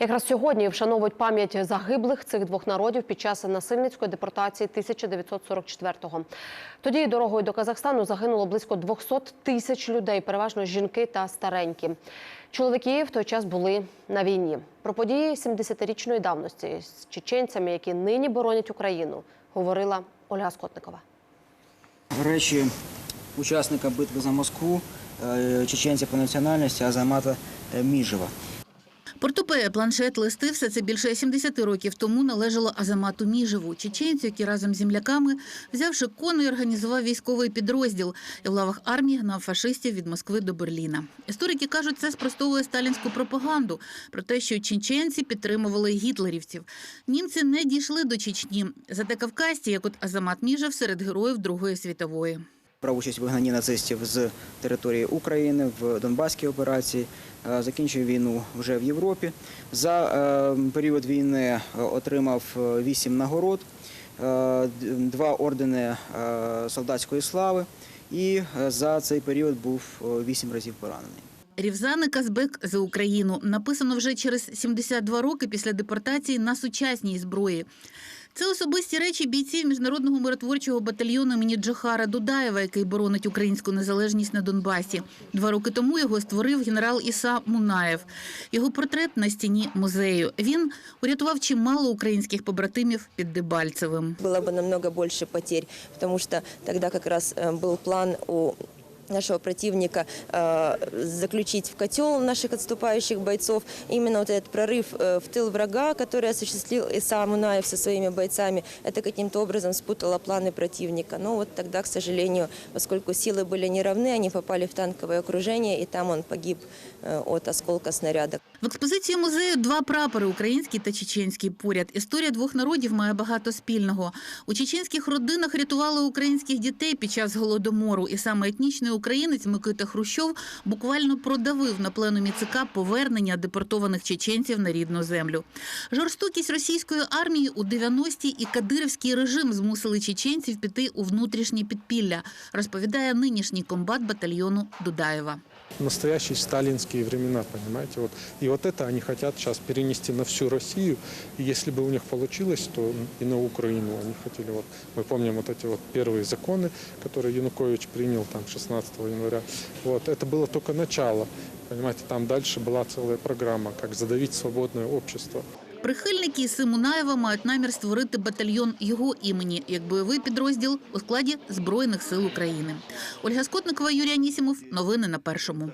Якраз сьогодні вшановують пам'ять загиблих цих двох народів під час насильницької депортації 1944-го. Тоді дорогою до Казахстану загинуло близько 200 тисяч людей, переважно жінки та старенькі. Чоловіки в той час були на війні. Про події 70-річної давності з чеченцями, які нині боронять Україну, говорила Ольга Скотникова. Речі учасника битви за Москву, е, чеченця по національності Азамата Міжева. Портупея, планшет, листи – все це більше 70 років тому належало Азамату Міжеву, чеченцю, який разом з земляками, взявши кону, організував військовий підрозділ і в лавах армії гнав фашистів від Москви до Берліна. Історики кажуть, це спростовує сталінську пропаганду про те, що чеченці підтримували гітлерівців. Німці не дійшли до Чечні. Зате кавказці, як от Азамат Міжев, серед героїв Другої світової. Брав участь у вигнанні нацистів з території України в Донбаській операції. Е, Закінчив війну вже в Європі. За е, період війни е, отримав е, вісім нагород, два ордени солдатської слави. І за цей період був вісім разів поранений. Рівзани Казбек за Україну написано вже через 72 роки після депортації на сучасній зброї. Це особисті речі бійців міжнародного миротворчого батальйону імені Джохара Дудаєва, який боронить українську незалежність на Донбасі. Два роки тому його створив генерал Іса Мунаєв. Його портрет на стіні музею. Він урятував чимало українських побратимів під Дебальцевим. было бы намного больше потерь, потому что тогда как раз э, был план у нашего противника э, заключить в котел наших отступающих бойцов. Именно вот этот прорыв э, в тыл врага, который осуществил Иса Мунаев со своими бойцами, это каким-то образом спутало планы противника. Но вот тогда, к сожалению, поскольку силы были неравны, они попали в танковое окружение, и там он погиб э, от осколка снаряда. В експозиції музею два прапори український та чеченський поряд. Історія двох народів має багато спільного. У чеченських родинах рятували українських дітей під час голодомору, і саме етнічний українець Микита Хрущов буквально продавив на пленумі ЦК повернення депортованих чеченців на рідну землю. Жорстокість російської армії у 90-ті і кадирівський режим змусили чеченців піти у внутрішнє підпілля, розповідає нинішній комбат батальйону Дудаєва настоящие сталинские времена, понимаете? Вот. И вот это они хотят сейчас перенести на всю Россию. И если бы у них получилось, то и на Украину они хотели. Вот, мы помним вот эти вот первые законы, которые Янукович принял там 16 января. Вот, это было только начало. Понимаете, там дальше была целая программа, как задавить свободное общество. Прихильники Симунаєва мають намір створити батальйон його імені як бойовий підрозділ у складі Збройних сил України. Ольга Скотникова, Юрій Анісімов. Новини на першому.